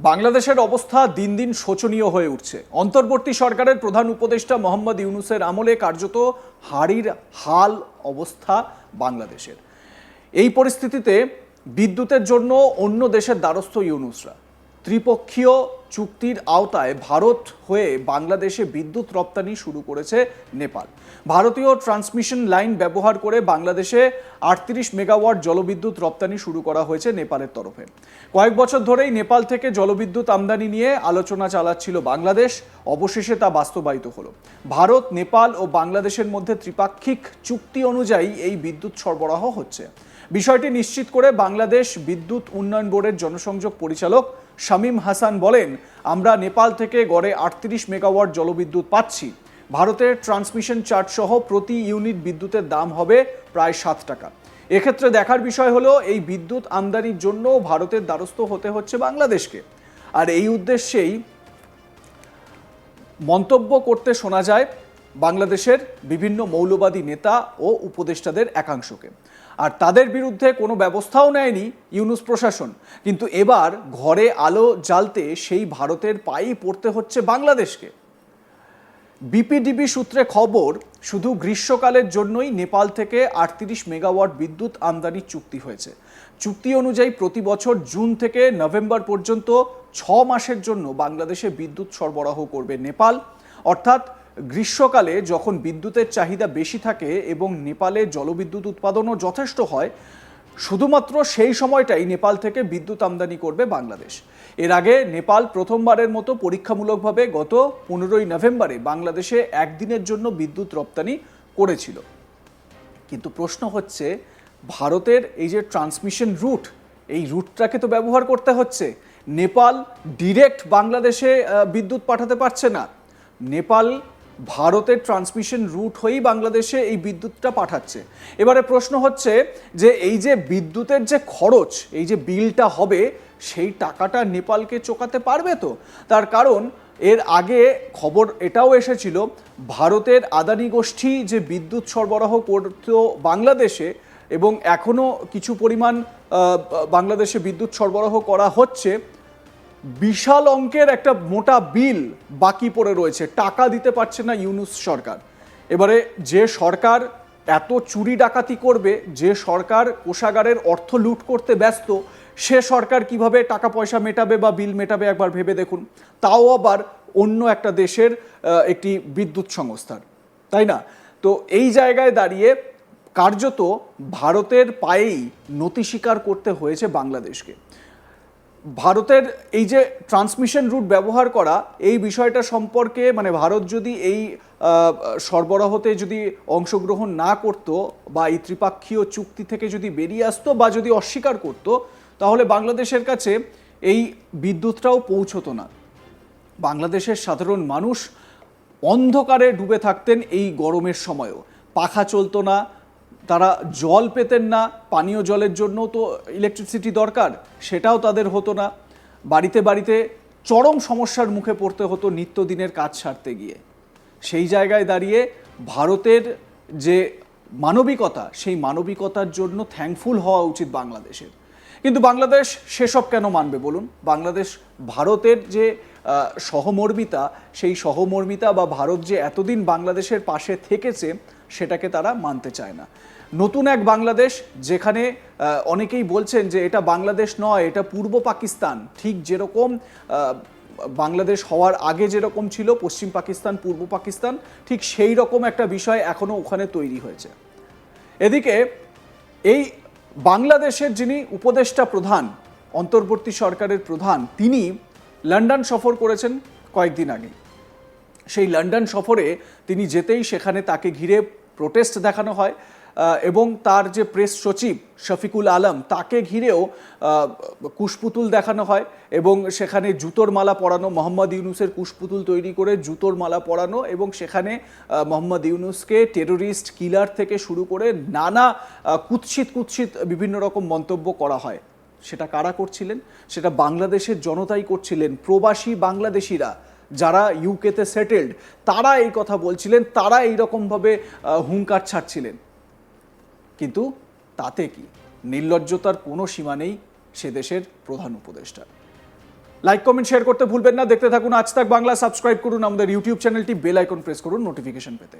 বাংলাদেশের অবস্থা দিন দিন শোচনীয় হয়ে উঠছে। অন্তর্বর্তী সরকারের প্রধান উপদেষ্টা মোহাম্মদ ইউনুসের আমলে কার্যত হাড়ির হাল অবস্থা বাংলাদেশের। এই পরিস্থিতিতে বিদ্যুতের জন্য অন্য দেশের দ্বারস্থ ইউনুসরা। ত্রিপক্ষীয় চুক্তির আওতায় ভারত হয়ে বাংলাদেশে বিদ্যুৎ রপ্তানি শুরু করেছে নেপাল। ভারতীয় ট্রান্সমিশন লাইন ব্যবহার করে বাংলাদেশে আটত্রিশ মেগাওয়াট জলবিদ্যুৎ রপ্তানি শুরু করা হয়েছে নেপালের তরফে। কয়েক বছর ধরেই নেপাল থেকে জলবিদ্যুৎ আমদানি নিয়ে আলোচনা চালাচ্ছিল বাংলাদেশ। অবশেষে তা বাস্তবায়িত হলো। ভারত, নেপাল ও বাংলাদেশের মধ্যে ত্রিপাক্ষিক চুক্তি অনুযায়ী এই বিদ্যুৎ সরবরাহ হচ্ছে। বিষয়টি নিশ্চিত করে বাংলাদেশ বিদ্যুৎ উন্নয়ন বোর্ডের জনসংযোগ পরিচালক শামীম হাসান বলেন, আমরা নেপাল থেকে গড়ে আটত্রিশ মেগাওয়াট জলবিদ্যুৎ পাচ্ছি। ভারতের ট্রান্সমিশন চার্জ সহ প্রতি ইউনিট বিদ্যুতের দাম হবে প্রায় সাত টাকা। এক্ষেত্রে দেখার বিষয় হলো, এই বিদ্যুৎ আমদানির জন্য ভারতের দ্বারস্থ হতে হচ্ছে বাংলাদেশকে। আর এই উদ্দেশ্যেই মন্তব্য করতে শোনা যায় বাংলাদেশের বিভিন্ন মৌলবাদী নেতা ও উপদেষ্টাদের একাংশকে। আর তাদের বিরুদ্ধে কোনো ব্যবস্থাও নেয়নি ইউনুস প্রশাসন। কিন্তু এবার ঘরে আলো জ্বালতে সেই ভারতের পায়েই পড়তে হচ্ছে বাংলাদেশকে। বিপিডিবি সূত্রে খবর, শুধু গ্রীষ্মকালের জন্যই নেপাল থেকে আটত্রিশ মেগাওয়াট বিদ্যুৎ আমদানি চুক্তি হয়েছে। চুক্তি অনুযায়ী প্রতি বছর জুন থেকে নভেম্বর পর্যন্ত ছ মাসের জন্য বাংলাদেশে বিদ্যুৎ সরবরাহ করবে নেপাল। অর্থাৎ গ্রীষ্মকালে যখন বিদ্যুতের চাহিদা বেশি থাকে এবং নেপালে জলবিদ্যুৎ উৎপাদনও যথেষ্ট হয়, শুধুমাত্র সেই সময়টাই নেপাল থেকে বিদ্যুৎ আমদানি করবে বাংলাদেশ। এর আগে নেপাল প্রথমবারের মতো পরীক্ষামূলকভাবে গত পনেরোই নভেম্বরে বাংলাদেশে একদিনের জন্য বিদ্যুৎ রপ্তানি করেছিল। কিন্তু প্রশ্ন হচ্ছে, ভারতের এই যে ট্রান্সমিশন রুট, এই রুটটাকে তো ব্যবহার করতে হচ্ছে। নেপাল ডিরেক্ট বাংলাদেশে বিদ্যুৎ পাঠাতে পারছে না। নেপাল ভারতের ট্রান্সমিশন রুট হয়েই বাংলাদেশে এই বিদ্যুৎটা পাঠাচ্ছে। এবারে প্রশ্ন হচ্ছে যে এই যে বিদ্যুতের যে খরচ, এই যে বিলটা হবে, সেই টাকাটা নেপালকে চোকাতে পারবে তো? তার কারণ, এর আগে খবর এটাও এসেছিল, ভারতের আদানি গোষ্ঠী যে বিদ্যুৎ সরবরাহ করতো বাংলাদেশে এবং এখনও কিছু পরিমাণ বাংলাদেশে বিদ্যুৎ সরবরাহ করা হচ্ছে বিশাল অঙ্কের একটা মোটা বিল বাকি পড়ে রয়েছে। টাকা দিতে পারছে না ইউনুস সরকার। এবারে যে সরকার এত চুরি ডাকাতি করবে, যে সরকার কোষাগারের অর্থ লুট করতে ব্যস্ত, সে সরকার কীভাবে টাকা পয়সা মেটাবে বা বিল মেটাবে একবার ভেবে দেখুন। তাও আবার অন্য একটা দেশের একটি বিদ্যুৎ সংস্থার। তাই না? তো এই জায়গায় দাঁড়িয়ে কার্যত ভারতের পায়েই নতি স্বীকার করতে হয়েছে বাংলাদেশকে। ভারতের এই যে ট্রান্সমিশন রুট ব্যবহার করা, এই বিষয়টা সম্পর্কে মানে ভারত যদি এই সরবরাহতে যদি অংশগ্রহণ না করত বা এই ত্রিপাক্ষীয় চুক্তি থেকে যদি বেরিয়ে আসতো বা যদি অস্বীকার করত, তাহলে বাংলাদেশের কাছে এই বিদ্যুৎটাও পৌঁছতো না। বাংলাদেশের সাধারণ মানুষ অন্ধকারে ডুবে থাকতেন এই গরমের সময়ও। পাখা চলতো না তারা জল পেতেন না, পানীয় জলের জন্য তো ইলেকট্রিসিটি দরকার, সেটাও তাদের হতো না। বাড়িতে বাড়িতে চরম সমস্যার মুখে পড়তে হতো নিত্যদিনের কাজ সারতে গিয়ে। সেই জায়গায় দাঁড়িয়ে ভারতের যে মানবিকতা, সেই মানবিকতার জন্য থ্যাঙ্কফুল হওয়া উচিত বাংলাদেশের। কিন্তু বাংলাদেশ সেসব কেন মানবে বলুন? বাংলাদেশ ভারতের যে সহমর্মিতা, সেই সহমর্মিতা বা ভারত যে এতদিন বাংলাদেশের পাশে থেকেছে সেটাকে তারা মানতে চায় না। নতুন এক বাংলাদেশ যেখানে অনেকেই বলছেন যে এটা বাংলাদেশ নয়, এটা পূর্ব পাকিস্তান। ঠিক যেরকম বাংলাদেশ হওয়ার আগে যেরকম ছিল, পশ্চিম পাকিস্তান, পূর্ব পাকিস্তান, ঠিক সেই রকম একটা বিষয় এখনও ওখানে তৈরি হয়েছে। এদিকে, এই বাংলাদেশের যিনি উপদেষ্টা প্রধান, অন্তর্বর্তী সরকারের প্রধান, তিনি লন্ডন সফর করেছেন কয়েকদিন আগে। সেই লন্ডন সফরে তিনি যেতেই সেখানে তাকে ঘিরে প্রোটেস্ট দেখানো হয় এবং তার যে প্রেস সচিব শফিকুল আলম, তাকে ঘিরেও কুশপুতুল দেখানো হয় এবং সেখানে জুতোর মালা পরানো, মোহাম্মদ ইউনুসের কুশপুতুল তৈরি করে জুতোর মালা পরানো এবং সেখানে মোহাম্মদ ইউনুসকে টেরোরিস্ট কিলার থেকে শুরু করে নানা কুৎসিত কুৎসিত বিভিন্ন রকম মন্তব্য করা হয়। সেটা কারা করছিলেন? সেটা বাংলাদেশের জনতাই করছিলেন। প্রবাসী বাংলাদেশিরা যারা ইউকেতে সেটেলড তারা এই কথা বলছিলেন, তারা এইরকমভাবে ভাবে হুঙ্কার ছাড়ছিলেন। কিন্তু তাতে কি? নির্লজ্জতার কোনো সীমা নেই সে দেশের প্রধান উপদেষ্টা। লাইক কমেন্ট শেয়ার করতে ভুলবেন না। দেখতে থাকুন আজ তাক বাংলা। সাবস্ক্রাইব করুন আমাদের ইউটিউব চ্যানেলটি বেল আইকন প্রেস করুন নোটিফিকেশন পেতে।